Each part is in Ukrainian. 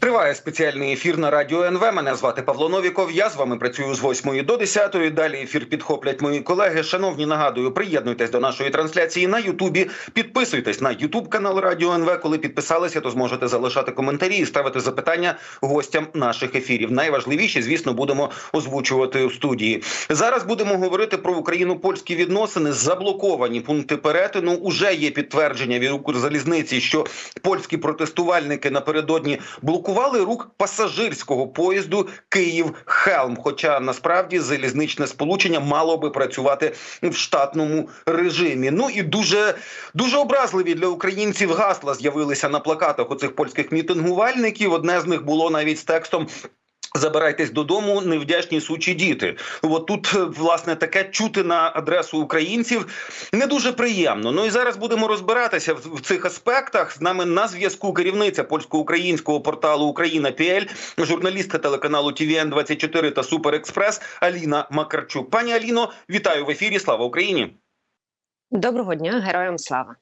Триває спеціальний ефір на радіо НВ. Мене звати Павло Новіков. Я з вами працюю з 8 до 10. Далі ефір підхоплять мої колеги. Шановні, нагадую, приєднуйтесь до нашої трансляції на Ютубі. Підписуйтесь на Ютуб канал Радіо НВ. Коли підписалися, то зможете залишати коментарі і ставити запитання гостям наших ефірів. Найважливіші, звісно, будемо озвучувати у студії. Зараз будемо говорити про україно-польські відносини. Заблоковані пункти перетину. Уже є підтвердження від Укрзалізниці, що польські протестувальники напередодні блокували рух пасажирського поїзду Київ-Хелм. Хоча насправді залізничне сполучення мало би працювати в штатному режимі. Ну і дуже дуже образливі для українців гасла з'явилися на плакатах у цих польських мітингувальників. Одне з них було навіть з текстом. Забирайтесь додому, невдячні сучі діти. От тут е, власне таке чути на адресу українців не дуже приємно. Ну і зараз будемо розбиратися в, цих аспектах. З нами на зв'язку керівниця польсько-українського порталу Україна ПІЕЛЬ, журналістка телеканалу ТВН 24 та Супер Експрес Аліна Макарчук. Пані Аліно, вітаю в ефірі. Слава Україні! Доброго дня, героям слава.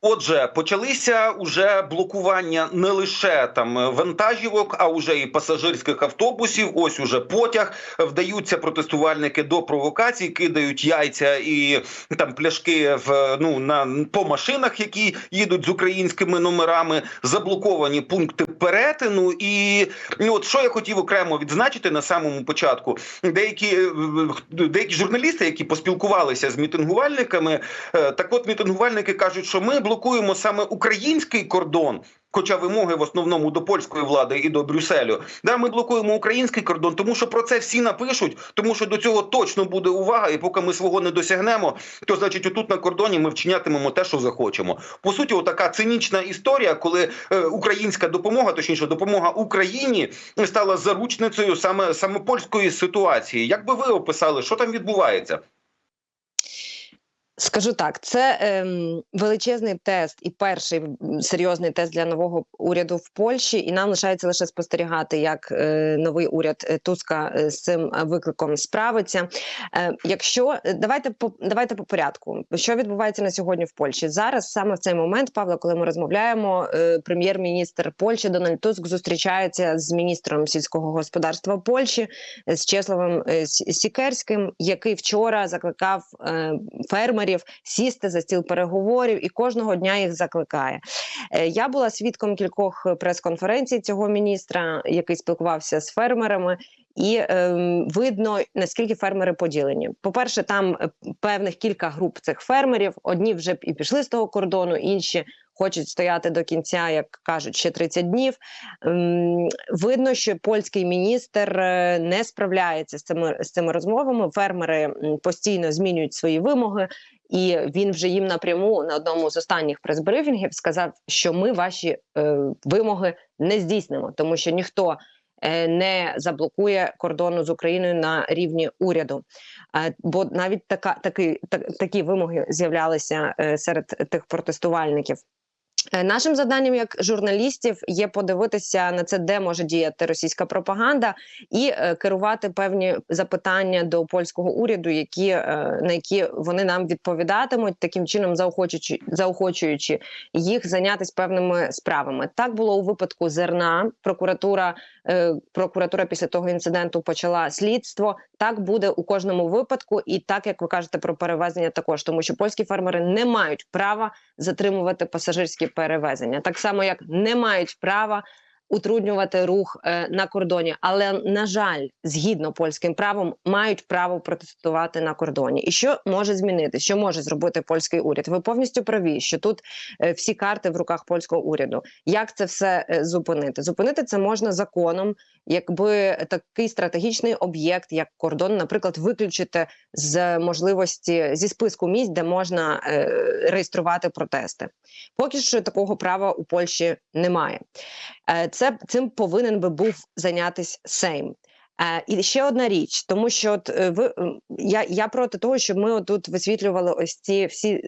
Отже, почалися уже блокування не лише там вантажівок, а уже і пасажирських автобусів. Ось уже потяг вдаються протестувальники до провокацій, кидають яйця і там пляшки в ну на по машинах, які їдуть з українськими номерами. Заблоковані пункти перетину. І ну, от що я хотів окремо відзначити на самому початку, деякі деякі журналісти, які поспілкувалися з мітингувальниками, е, так от мітингувальники кажуть, що ми блокуємо саме український кордон. Хоча вимоги в основному до польської влади і до Брюсселю, да ми блокуємо український кордон, тому що про це всі напишуть, тому що до цього точно буде увага, і поки ми свого не досягнемо, то значить, отут на кордоні ми вчинятимемо те, що захочемо. По суті, отака цинічна історія, коли е, українська допомога, точніше, допомога Україні стала заручницею саме саме польської ситуації. Як би ви описали, що там відбувається? Скажу так, це ем, величезний тест і перший серйозний тест для нового уряду в Польщі, і нам лишається лише спостерігати, як е, новий уряд е, Туска е, з цим викликом справиться. Е, якщо давайте по давайте по порядку, що відбувається на сьогодні в Польщі зараз, саме в цей момент, Павло, коли ми розмовляємо, е, прем'єр-міністр Польщі Дональд Туск зустрічається з міністром сільського господарства Польщі з Чеславом е, Сікерським, який вчора закликав е, фермерів сісти за стіл переговорів і кожного дня їх закликає. Е, Я була свідком кількох прес-конференцій цього міністра, який спілкувався з фермерами. І е, видно наскільки фермери поділені. По перше, там е, певних кілька груп цих фермерів. Одні вже і пішли з того кордону, інші хочуть стояти до кінця, як кажуть, ще 30 днів. Ем, видно, що польський міністр е, не справляється з цими з цими розмовами. Фермери постійно змінюють свої вимоги. І він вже їм напряму на одному з останніх прес-брифінгів сказав, що ми ваші е, вимоги не здійснимо, тому що ніхто е, не заблокує кордону з Україною на рівні уряду. Е, бо навіть така такі, так, такі вимоги з'являлися е, серед тих протестувальників. Е, Нашим завданням як журналістів є подивитися на це, де може діяти російська пропаганда, і е, керувати певні запитання до польського уряду, які е, на які вони нам відповідатимуть, таким чином заохочуючи заохочуючи їх зайнятися певними справами. Так було у випадку зерна. Прокуратура прокуратура після того інциденту почала слідство. Так буде у кожному випадку, і так як ви кажете про перевезення, також тому, що польські фермери не мають права затримувати пасажирські перевезення, так само як не мають права утруднювати рух е, на кордоні, але на жаль, згідно польським правом, мають право протестувати на кордоні. І що може змінити? Що може зробити польський уряд? Ви повністю праві, що тут е, всі карти в руках польського уряду. Як це все е, зупинити? Зупинити це можна законом, якби такий стратегічний об'єкт, як кордон, наприклад, виключити з можливості зі списку місць, де можна реєструвати протести. Поки що такого права у Польщі немає. Е, це цим повинен би був зайнятися Сейм. Е, і ще одна річ, тому що от е, ви я, я проти того, щоб ми тут висвітлювали ось ці всі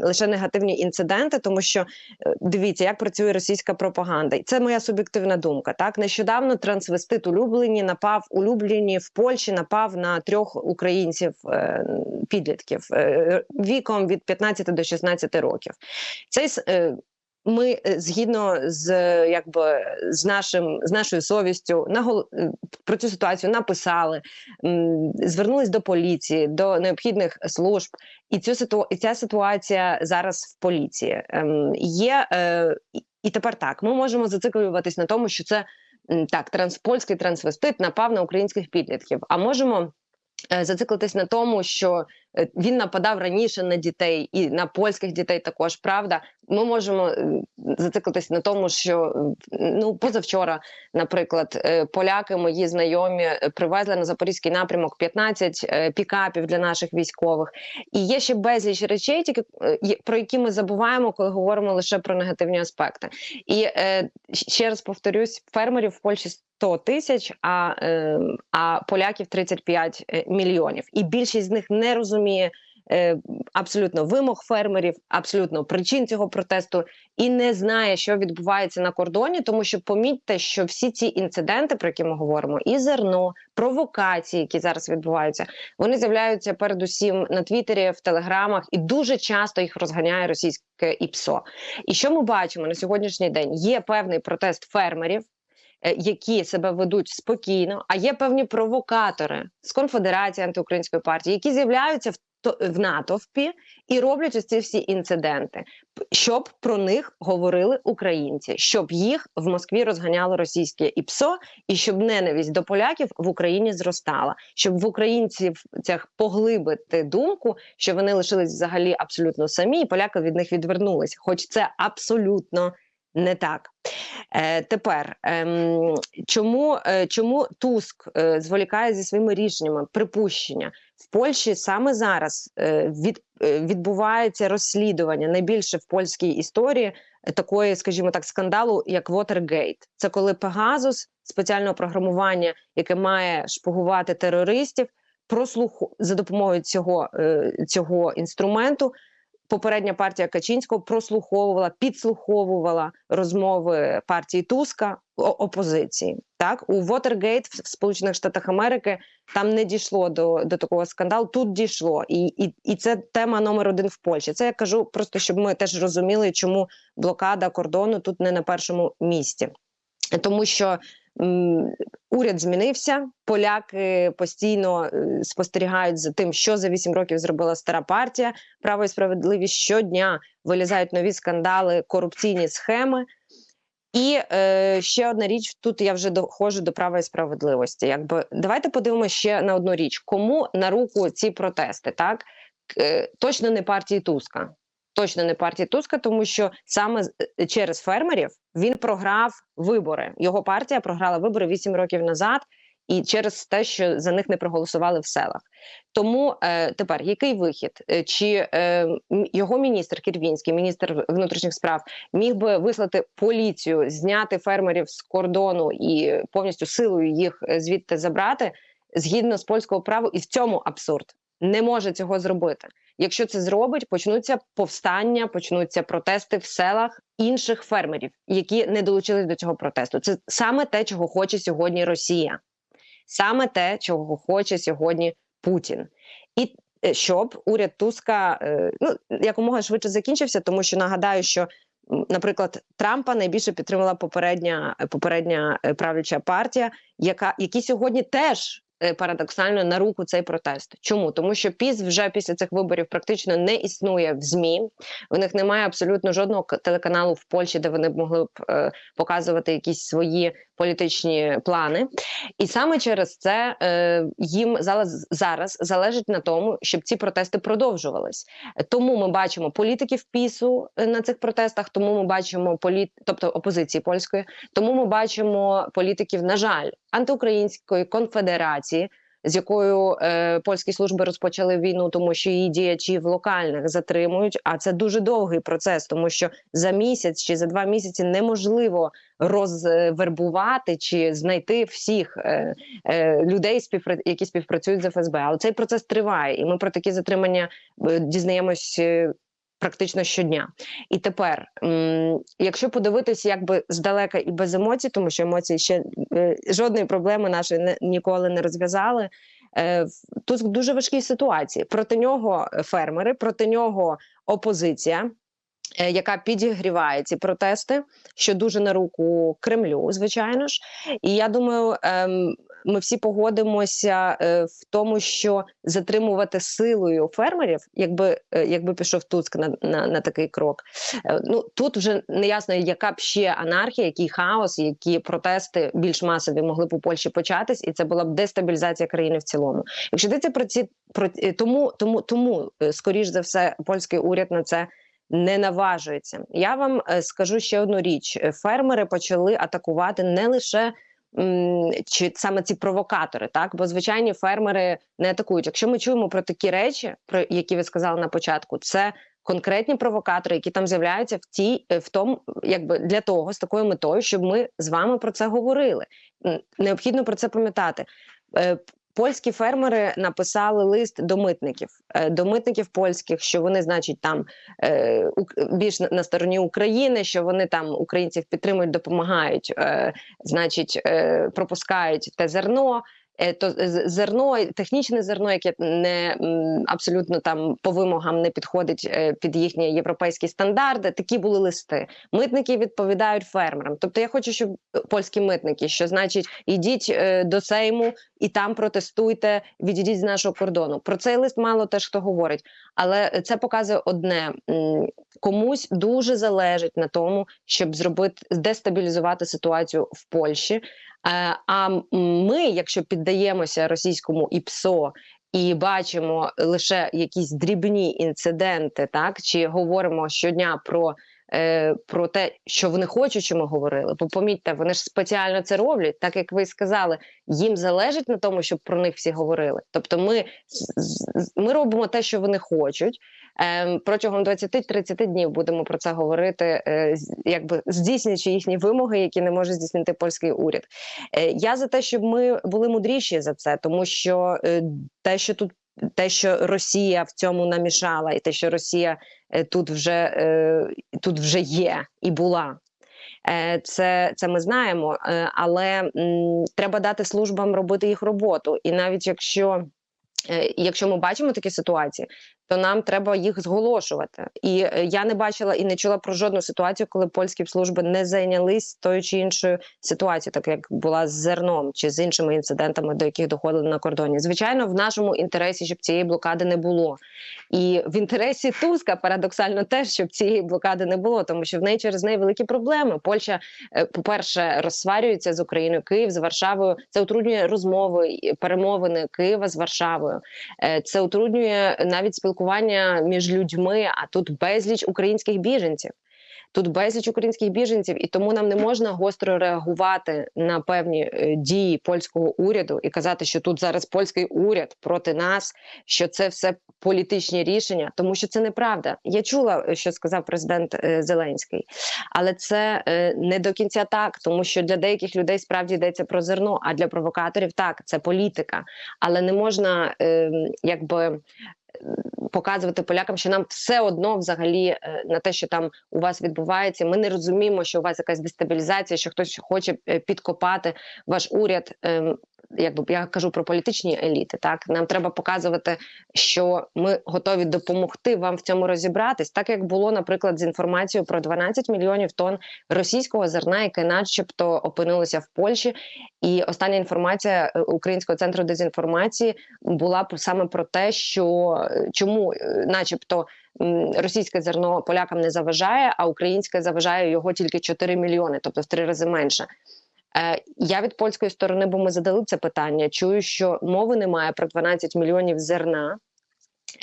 лише негативні інциденти, тому що дивіться, як працює російська пропаганда, і це моя суб'єктивна думка. Так нещодавно трансвестит улюблені напав улюблені в Польщі, напав на трьох українців підлітків віком від 15 до 16 років. Цей ми е, згідно з якби з нашим з нашою совістю нагол... е, про цю ситуацію написали, звернулись до поліції, до необхідних служб, і цю ситу... і ця ситуація зараз в поліції ем, є. Е... і- тепер так ми можемо зациклюватись на тому, що це так, транс... польський трансвестит напав на українських підлітків. А можемо зациклитись на тому, що він нападав раніше на дітей і на польських дітей також. Правда, ми можемо е, зациклитись на тому, що е, ну позавчора, наприклад, е, поляки, мої знайомі, е, привезли на запорізький напрямок 15 е, пікапів для наших військових. І є ще безліч речей, тільки е, про які ми забуваємо, коли говоримо лише про негативні аспекти. І е, ще раз повторюсь, фермерів в Польщі 100 тисяч, а, е, а поляків 35 е, мільйонів. І більшість з них не розуміє е, абсолютно вимог фермерів, абсолютно причин цього протесту і не знає, що відбувається на кордоні, тому що помітьте, що всі ці інциденти, про які ми говоримо, і зерно, провокації, які зараз відбуваються, вони з'являються передусім на Твіттері, в Телеграмах, і дуже часто їх розганяє російське ІПСО. І що ми бачимо на сьогоднішній день? Є певний протест фермерів. Е, Які себе ведуть спокійно, а є певні провокатори з конфедерації антиукраїнської партії, які з'являються в в натовпі і роблять ось ці всі інциденти, щоб про них говорили українці, щоб їх в Москві розганяло російське ІПСО, і щоб ненависть до поляків в Україні зростала, щоб в українців цях поглибити думку, що вони лишились взагалі абсолютно самі, і поляки від них відвернулись, хоч це абсолютно не так. Е, тепер ем, чому, е, чому Туск е, зволікає зі своїми рішеннями припущення в Польщі саме зараз е, від, е, відбувається розслідування найбільше в польській історії е, такої, скажімо так, скандалу, як Watergate. Це коли Пегазус спеціального програмування, яке має шпигувати терористів, прослуху за допомогою цього, е, цього інструменту. Попередня партія Качинського прослуховувала, підслуховувала розмови партії Туска опозиції. Так у Watergate в Сполучених Штатах Америки там не дійшло до, до такого скандалу. Тут дійшло, і, і, і це тема номер один в Польщі. Це я кажу просто, щоб ми теж розуміли, чому блокада кордону тут не на першому місці, тому що. Уряд змінився. Поляки постійно е, спостерігають за тим, що за вісім років зробила стара партія. Право і справедливість щодня вилізають нові скандали, корупційні схеми. І е, ще одна річ: тут я вже доходжу до права і справедливості. Якби давайте подивимося ще на одну річ: кому на руку ці протести? Так Е, точно не партії Туска. Точно не партії Туска, тому що саме е, через фермерів він програв вибори. Його партія програла вибори 8 років назад, і через те, що за них не проголосували в селах. Тому е, тепер який вихід? Е, Чи е, його міністр Кірвінський, міністр внутрішніх справ, міг би вислати поліцію, зняти фермерів з кордону і повністю силою їх е, звідти забрати згідно з польського права, і в цьому абсурд не може цього зробити. Якщо це зробить, почнуться повстання, почнуться протести в селах інших фермерів, які не долучились до цього протесту. Це саме те, чого хоче сьогодні Росія, саме те, чого хоче сьогодні Путін, і е, щоб уряд Туска е, ну якомога швидше закінчився, тому що нагадаю, що наприклад Трампа найбільше підтримала попередня попередня е, правляча партія, яка які сьогодні теж парадоксально на руку цей протест. Чому тому, що піс вже після цих виборів практично не існує в змі. У них немає абсолютно жодного телеканалу в Польщі, де вони б могли б е, показувати якісь свої політичні плани. І саме через це е, їм зараз, зараз залежить на тому, щоб ці протести продовжувались. Тому ми бачимо політиків пісу е, на цих протестах. Тому ми бачимо політ, тобто опозиції польської. Тому ми бачимо політиків, на жаль, антиукраїнської конфедерації. з якою е, польські служби розпочали війну, тому що її діячів локальних затримують. А це дуже довгий процес, тому що за місяць чи за два місяці неможливо розвербувати чи знайти всіх е, е, людей, які співпрацюють з ФСБ. Але цей процес триває, і ми про такі затримання е, дізнаємось. Практично щодня, і тепер, якщо подивитися, якби здалека і без емоцій, тому що емоції ще е, жодної проблеми нашої ніколи не розв'язали. Е, в- дуже важкій ситуації. Проти нього фермери, проти нього опозиція, е, яка підігріває ці протести, що дуже на руку Кремлю, звичайно ж. І я думаю, ем, ми всі погодимося е, в тому, що затримувати силою фермерів, якби, е, якби пішов Туцк на, на, на такий крок. Е, ну тут вже не ясно, яка б ще анархія, який хаос, які протести більш масові могли б у Польщі початись, і це була б дестабілізація країни в цілому. Якщо йдеться про ці про тому, тому, тому скоріш за все, польський уряд на це. Не наважується. Я вам скажу ще одну річ: фермери почали атакувати не лише чи саме ці провокатори, так бо звичайні фермери не атакують. Якщо ми чуємо про такі речі, про які ви сказали на початку, це конкретні провокатори, які там з'являються в тій, е, в тому, якби для того, з такою метою, щоб ми з вами про це говорили. Необхідно про це пам'ятати. Польські фермери написали лист до митників, е, до митників польських, що вони, значить, там е, більш на- стороні України, що вони там українців підтримують, допомагають, е, значить, пропускають те зерно. Е, То зерно, технічне зерно, яке не абсолютно там по вимогам не підходить е, під їхні європейські стандарти. Такі були листи. Митники відповідають фермерам. Тобто, я хочу, щоб польські митники, що значить, ідіть е, до Сейму і там протестуйте, відійдіть з нашого кордону. Про цей лист мало теж хто говорить, але це показує одне: комусь дуже залежить на тому, щоб зробити дестабілізувати ситуацію в Польщі. Е, А ми, якщо піддаємося російському ІПСО і бачимо лише якісь дрібні інциденти, так чи говоримо щодня про. Е, Про те, що вони хочуть, що ми говорили, бо помітьте, вони ж спеціально це роблять, так як ви сказали, їм залежить на тому, щоб про них всі говорили. Тобто, ми, ми робимо те, що вони хочуть. Ем, протягом 20-30 днів будемо про це говорити, е, якби здійснюючи їхні вимоги, які не може здійснити польський уряд. Е, Я за те, щоб ми були мудріші за це, тому що те, що тут. Те, що Росія в цьому намішала, і те, що Росія е, тут вже е, тут вже є і була, Е, це, це ми знаємо. Але м, треба дати службам робити їх роботу. І навіть якщо, якщо ми бачимо такі ситуації, то нам треба їх зголошувати. І е, я не бачила і не чула про жодну ситуацію, коли польські служби не зайнялись тою чи іншою ситуацією, так як була з зерном чи з іншими інцидентами, до яких доходили на кордоні. Звичайно, в нашому інтересі, щоб цієї блокади не було. І в інтересі Туска парадоксально теж, щоб цієї блокади не було, тому що в неї через неї великі проблеми. Польща, е, по-перше, розсварюється з Україною, Київ з Варшавою. Це утруднює розмови перемовини Києва з Варшавою. Е, Це утруднює навіть спілкування між людьми. А тут безліч українських біженців. Тут безліч українських біженців, і тому нам не можна гостро реагувати на певні е, дії польського уряду і казати, що тут зараз польський уряд проти нас, що це все політичні рішення, тому що це неправда. Я чула, е, що сказав президент е, Зеленський, але це не до кінця так, тому що для деяких людей справді йдеться про зерно, а для провокаторів так, це політика, але не можна е, якби показувати полякам, що нам все одно взагалі е, на те, що там у вас відбувається. Ми не розуміємо, що у вас якась дестабілізація, що хтось хоче е, підкопати ваш уряд. Якби я кажу про політичні еліти, так нам треба показувати, що ми готові допомогти вам в цьому розібратись, так як було, наприклад, з інформацією про 12 мільйонів тонн російського зерна, яке, начебто, опинилося в Польщі. І остання інформація е, Українського центру дезінформації була саме про те, що е, чому, е, начебто, російське зерно полякам не заважає, а українське заважає його тільки 4 мільйони, тобто в три рази менше. Е, Я від польської сторони, бо ми задали це питання. Чую, що мови немає про 12 мільйонів зерна.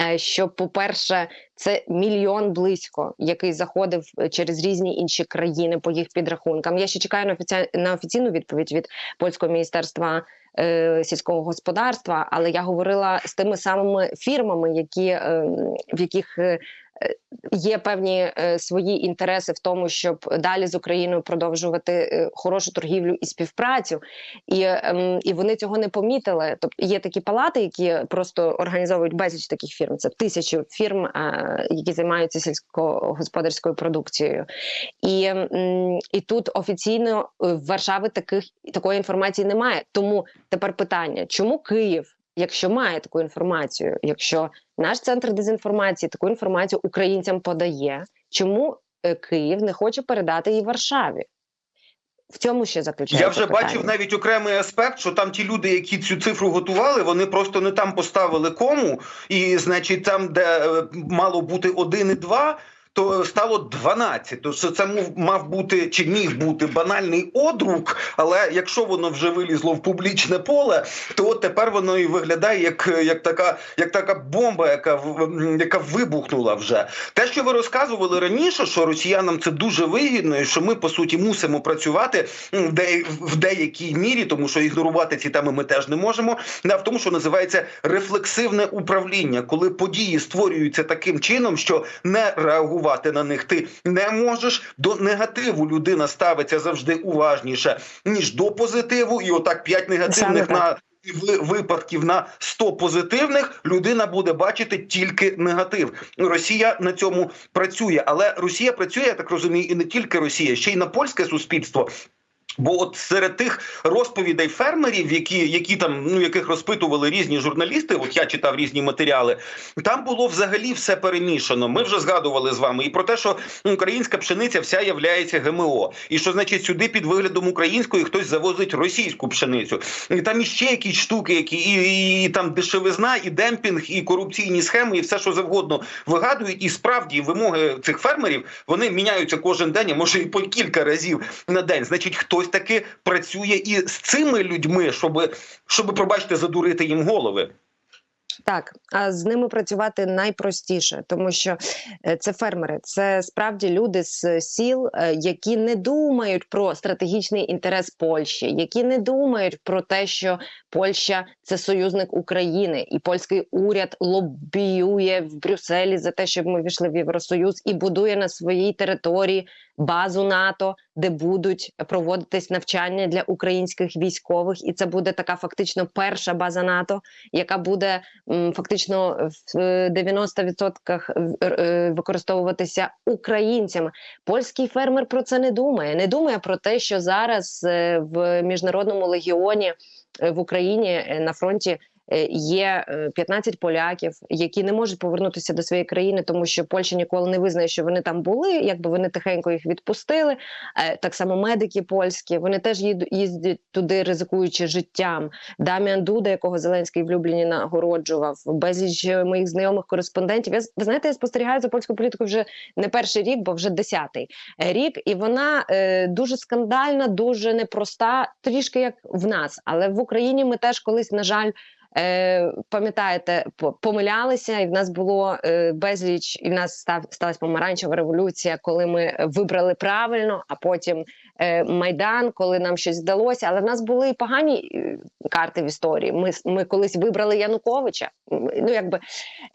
е, що, по-перше, це мільйон близько, який заходив е, через різні інші країни по їх підрахункам. Я ще чекаю на офіці... на офіційну відповідь від польського міністерства е, сільського господарства, але я говорила з тими самими фірмами, які е, в яких є певні е, свої інтереси в тому, щоб далі з Україною продовжувати е, хорошу торгівлю і співпрацю, і, ем, і вони цього не помітили. Тобто є такі палати, які просто організовують безліч таких фірм. Це тисячі фірм, які займаються сільськогосподарською продукцією. І, і тут офіційно е, в Варшави таких такої інформації немає. Тому тепер питання: чому Київ, якщо має таку інформацію, якщо наш центр дезінформації таку інформацію українцям подає, чому е, Київ не хоче передати її Варшаві? В цьому ще заключається Я вже питання. бачив навіть окремий аспект, що там ті люди, які цю цифру готували, вони просто не там поставили кому, і значить, там, де е, мало бути один і два. То стало 12. То це мав бути чи міг бути банальний одрук, але якщо воно вже вилізло в публічне поле, то тепер воно і виглядає як, як така, як така бомба, яка яка вибухнула вже. Те, що ви розказували раніше, що росіянам це дуже вигідно, і що ми по суті мусимо працювати в, деякій мірі, тому що ігнорувати ці теми ми теж не можемо. На в тому, що називається рефлексивне управління, коли події створюються таким чином, що не реагувати на них ти не можеш. До негативу людина ставиться завжди уважніше ніж до позитиву, і отак п'ять негативних Саме на ви- випадків на 100 позитивних людина буде бачити тільки негатив. Росія на цьому працює, але Росія працює, я так розумію, і не тільки Росія, ще й на польське суспільство. Бо от серед тих розповідей фермерів, які, які там ну яких розпитували різні журналісти, от я читав різні матеріали, там було взагалі все перемішано. Ми вже згадували з вами і про те, що українська пшениця вся являється ГМО, і що значить сюди під виглядом української хтось завозить російську пшеницю. І там іще якісь штуки, які і, і, і там дешевизна, і демпінг, і корупційні схеми, і все, що завгодно вигадують. І справді вимоги цих фермерів вони міняються кожен день, а може і по кілька разів на день. Значить, хтось таки працює і з цими людьми, щоб, щоб пробачте, задурити їм голови. Так, а з ними працювати найпростіше, тому що е, це фермери, це справді люди з сіл, е, які не думають про стратегічний інтерес Польщі, які не думають про те, що Польща це союзник України, і польський уряд лобіює в Брюсселі за те, щоб ми війшли в Євросоюз і будує на своїй території базу НАТО, де будуть проводитись навчання для українських військових, і це буде така фактично перша база НАТО, яка буде фактично в е, 90% е, використовуватися українцями. Польський фермер про це не думає. Не думає про те, що зараз е, в міжнародному легіоні е, в Україні е, на фронті. Е, Є е, 15 поляків, які не можуть повернутися до своєї країни, тому що Польща ніколи не визнає, що вони там були. Якби вони тихенько їх відпустили. Е, Так само медики польські, вони теж їздять туди, ризикуючи життям. Даміан Дуда, якого Зеленський в Любліні нагороджував, безліч е, моїх знайомих кореспондентів. Я ви знаєте, я спостерігаю за польською політикою вже не перший рік, бо вже десятий е, рік, і вона е, дуже скандальна, дуже непроста, трішки як в нас. Але в Україні ми теж колись, на жаль. Е, пам'ятаєте, помилялися, і в нас було е, безліч, і в нас став сталася помаранчева революція, коли ми вибрали правильно, а потім е, майдан, коли нам щось вдалося. Але в нас були погані е, карти в історії. Ми ми колись вибрали Януковича. Ну якби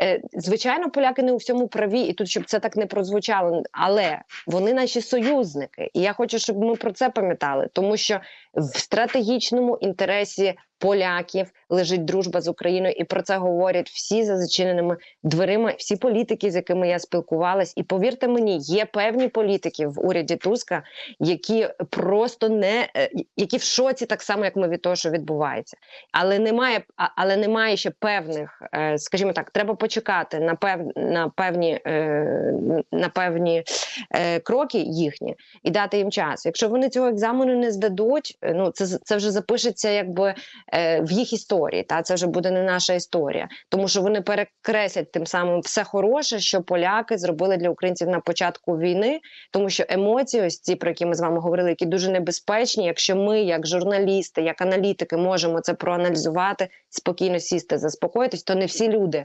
е, звичайно, поляки не у всьому праві, і тут щоб це так не прозвучало, але вони наші союзники, і я хочу, щоб ми про це пам'ятали, тому що в стратегічному інтересі поляків лежить дружба з Україною, і про це говорять всі за зачиненими дверима, всі політики, з якими я спілкувалась. І повірте мені, є певні політики в уряді Туска, які просто не е, які в шоці, так само як ми від того, що відбувається. Але немає, але немає ще певних, е, скажімо так, треба почекати на пев на певні е, на певні е, кроки їхні і дати їм час. Якщо вони цього екзамену не здадуть, ну це це вже запишеться якби в їх історії. Та це вже буде не наша історія, тому що вони перекреслять тим самим все хороше, що поляки зробили для українців на початку війни, тому що емоції, ось ці, про які ми з вами говорили, які дуже небезпечні. Якщо ми, як журналісти, як аналітики, можемо це проаналізувати, спокійно сісти, заспокоїтись, то не всі люди.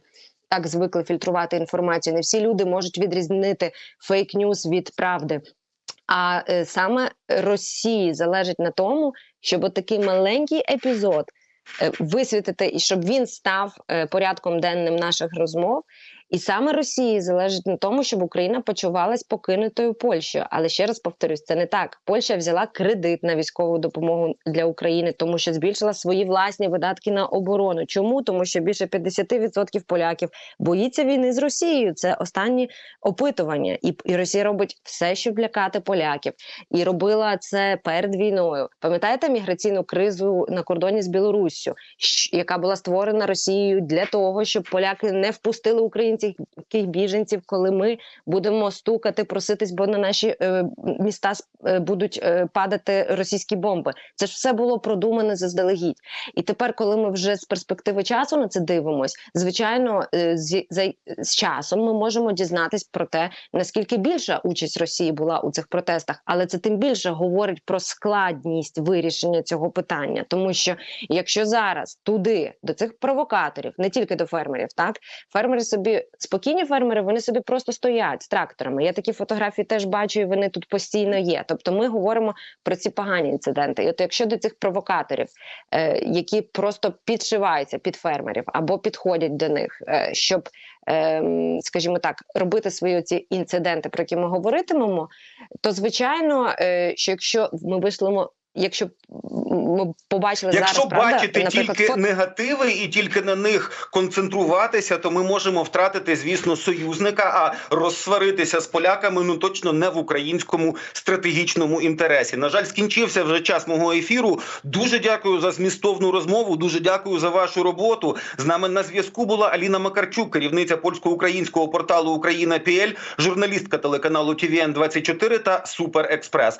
так звикли фільтрувати інформацію. Не всі люди можуть відрізнити фейк-ньюс від правди. А е, саме Росії залежить на тому, щоб такий маленький епізод е, висвітити і щоб він став е, порядком денним наших розмов. І саме Росії залежить на тому, щоб Україна почувалась покинутою Польщею. Але ще раз повторюсь, це не так. Польща взяла кредит на військову допомогу для України, тому що збільшила свої власні видатки на оборону. Чому? Тому що більше 50% поляків боїться війни з Росією. Це останні опитування, і, і Росія робить все, щоб лякати поляків, і робила це перед війною. Пам'ятаєте міграційну кризу на кордоні з Білоруссю, яка була створена Росією для того, щоб поляки не впустили українських біженців, коли ми будемо стукати, проситись, бо на наші е, міста е, будуть е, падати російські бомби. Це ж все було продумане заздалегідь. І тепер, коли ми вже з перспективи часу на це дивимось, звичайно, е, з, за, з часом ми можемо дізнатись про те, наскільки більша участь Росії була у цих протестах, але це тим більше говорить про складність вирішення цього питання, тому що якщо зараз туди до цих провокаторів, не тільки до фермерів, так фермери собі спокійні фермери, вони собі просто стоять з тракторами. Я такі фотографії теж бачу, і вони тут постійно є. Тобто, ми говоримо про ці погані інциденти. І от якщо до цих провокаторів, е, які просто підшиваються під фермерів або підходять до них, е, щоб, е, скажімо так, робити свої ці інциденти, про які ми говоритимемо, то звичайно, е, що якщо ми вийшлемо. Якщо ми побачили Якщо зараз, правда, бачити наприклад, тільки негативи і тільки на них концентруватися, то ми можемо втратити, звісно, союзника, а розсваритися з поляками ну точно не в українському стратегічному інтересі. На жаль, скінчився вже час мого ефіру. Дуже дякую за змістовну розмову. Дуже дякую за вашу роботу. З нами на зв'язку була Аліна Макарчук, керівниця польсько-українського порталу Україна ПЛ, журналістка телеканалу ТВН 24 та Супер Експрес.